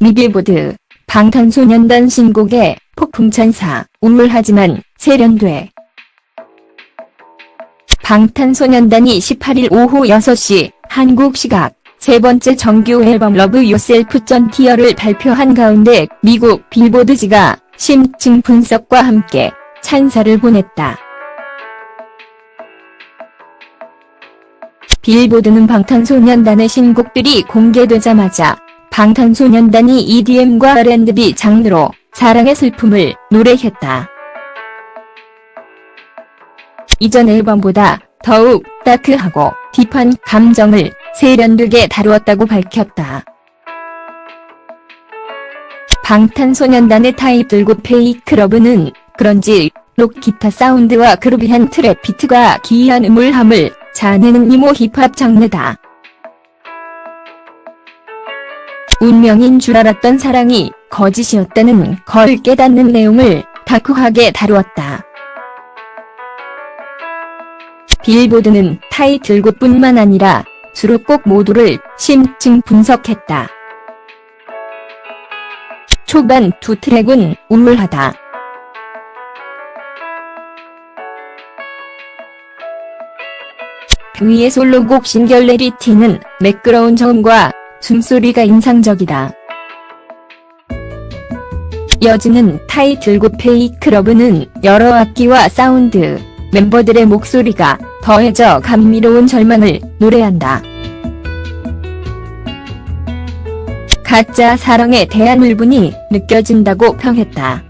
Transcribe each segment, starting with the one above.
미빌보드 방탄소년단 신곡에 폭풍찬사 우물하지만 세련돼 방탄소년단이 18일 오후 6시 한국 시각 세 번째 정규 앨범 러브 요셀프 전 티어를 발표한 가운데 미국 빌보드지가 심층 분석과 함께 찬사를 보냈다. 빌보드는 방탄소년단의 신곡들이 공개되자마자 방탄소년단이 EDM과 R&B 장르로 사랑의 슬픔을 노래했다. 이전 앨범보다 더욱 다크하고 딥한 감정을 세련되게 다루었다고 밝혔다. 방탄소년단의 타이틀곡 페이크러브는 그런지 록 기타 사운드와 그루비한 트랩 비트가 기이한 음울함을 자아내는 이모 힙합 장르다. 운명인 줄 알았던 사랑이 거짓이었다는 걸 깨닫는 내용을 다크하게 다루었다. 빌보드는 타이틀곡뿐만 아니라 수록곡 모두를 심층 분석했다. 초반 두 트랙은 우물하다. 위의 솔로곡 싱결레리티는 매끄러운 저음과 숨소리가 인상적이다. 여지는 타이틀곡 페이크러브는 여러 악기와 사운드, 멤버들의 목소리가 더해져 감미로운 절망을 노래한다. 가짜 사랑에 대한 울분이 느껴진다고 평했다.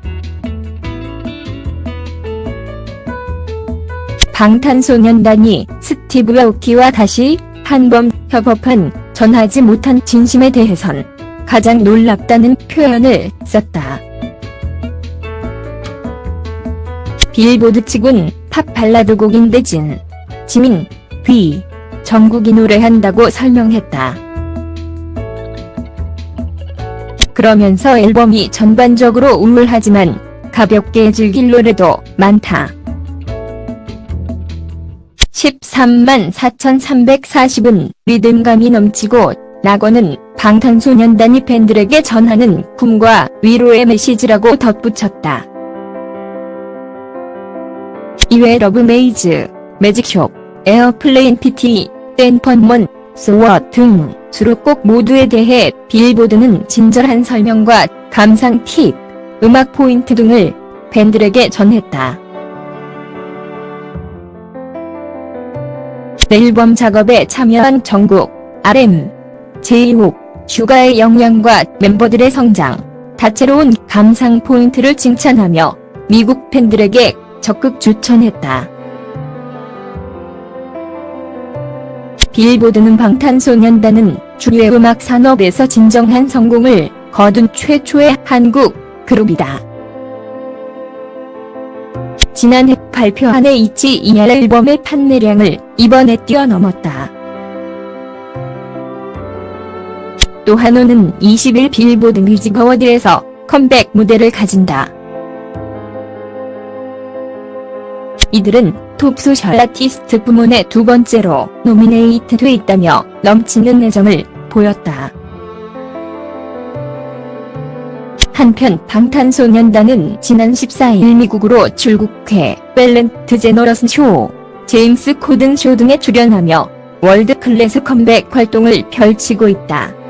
방탄소년단이 스티브 아오키와 다시 한 번 협업한 전하지 못한 진심에 대해선 가장 놀랍다는 표현을 썼다. 빌보드 측은 팝 발라드 곡인데 진, 지민, 뷔, 정국이 노래한다고 설명했다. 그러면서 앨범이 전반적으로 우울하지만 가볍게 즐길 노래도 많다. 13만 4,340은 리듬감이 넘치고 낙원은 방탄소년단이 팬들에게 전하는 꿈과 위로의 메시지라고 덧붙였다. 이외 러브메이즈, 매직숍, 에어플레인 PT, 댄펀먼, 소워 등 수록곡 모두에 대해 빌보드는 친절한 설명과 감상 팁, 음악 포인트 등을 팬들에게 전했다. 앨범 작업에 참여한 정국, RM, 제이홉, 슈가의 역량과 멤버들의 성장, 다채로운 감상 포인트를 칭찬하며 미국 팬들에게 적극 추천했다. 빌보드는 방탄소년단은 주류의 음악 산업에서 진정한 성공을 거둔 최초의 한국 그룹이다. 지난해 발표한 H ER 앨범의 판매량을 이번에 뛰어넘었다. 또 한호는 20일 빌보드 뮤직 어워드에서 컴백 무대를 가진다. 이들은 톱 소셜 아티스트 부문에 두 번째로 노미네이트 돼 있다며 넘치는 애정을 보였다. 한편 방탄소년단은 지난 14일 미국으로 출국해 벨렌트 제너러스 쇼, 제임스 코든 쇼 등에 출연하며 월드 클래스 컴백 활동을 펼치고 있다.